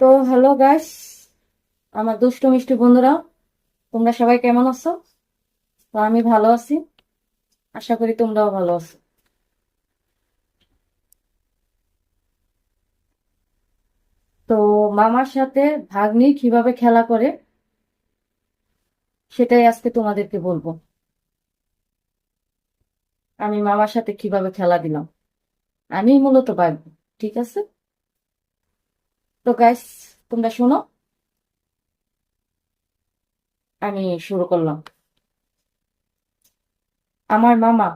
তো hello guys আমার দুষ্টু মিষ্টি বন্ধুরা, তোমরা সবাই কেমন আছো? তো আমি ভালো আছি, আশা করি তোমরাও ভালো আছো। তো মামার সাথে ভাগ্নি কীভাবে খেলা করে, সেটাই আজকে তোমাদেরকে বলব। আমি মামার সাথে কীভাবে খেলা দিলাম আমি মূলত ভাগ্নি ঠিক আছে? তো গাইস তোমরা শোনো। আমি শুরু করলাম। আমার মামা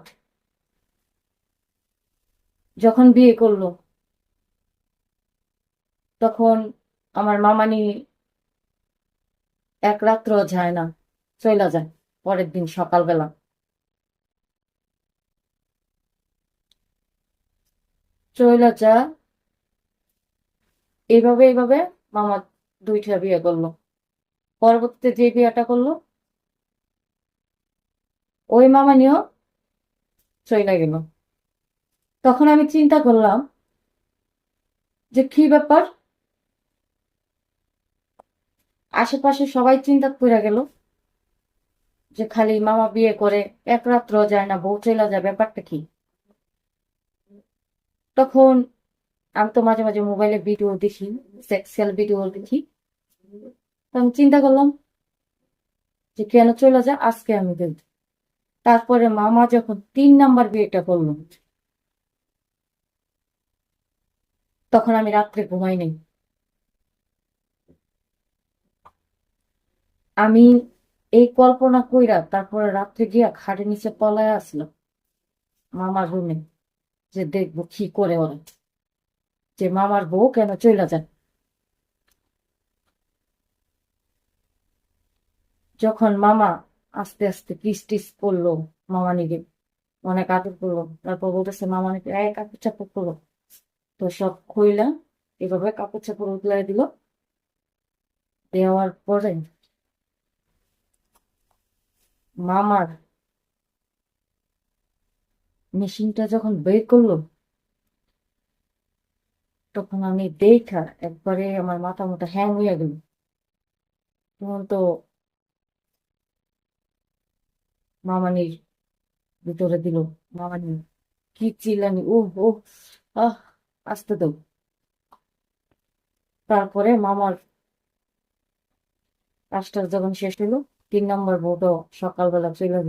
যখন বিয়ে করল, তখন আমার মামানি এক রাত্র যায় না, চইলা যায় পরের দিন সকালবেলা। চইলা যা এইভাবে এইভাবে মামা দুইটা বিয়ে করল। পরবর্তীতে যে বিয়েটা করল, ওই মামা নিয়েও চইলা গেল। তখন আমি চিন্তা করলাম যে কি ব্যাপার? আশেপাশে সবাই চিন্তা করে গেল যে খালি মামা বিয়ে করে এক রাত্র যায় না, বউ চলে যায়, ব্যাপারটা কি? তখন আমি তো মাঝে মাঝে মোবাইলে ভিডিও দেখি সেক্সুয়াল ভিডিও দেখি। আমি চিন্তা করলাম যে কেন চলে যায়, আজকে আমি দেখব। তারপরে মামা যখন তিন নাম্বার বিয়েটা করল, তখন আমি রাত্রে ঘুমাই নাই। আমি এই কল্পনা কইরা তারপরে রাত্রে গিয়া খাটের নিচে পলায় আসলাম মামার রুমে যে দেখব কি করে ওরা। যে মামার বউ কেন চইলা যান? যখন মামা আস্তে আস্তে কিস টিস করল মামানিকে, অনেক আদর করল, তারপর বলতেছে, মামানিকে এক কাপড় চাপড় করল তো সব খুইলা এভাবে কাপড় চাপড় উতলাই দিল। দেওয়ার পরে মামার মেশিনটা যখন বের করল তখন আমি দেখা একবারে আমার মাথা মোটা হ্যাং হয়ে গেল। তখন তো মামানির ভিতরে দিল, মামানি, কি চিল্লানি ও ও আহ, আসতে দাও। তারপরে মামার কাজটা যখন শেষ হলো, তিন নম্বর বউটা সকালবেলা চলে গেল।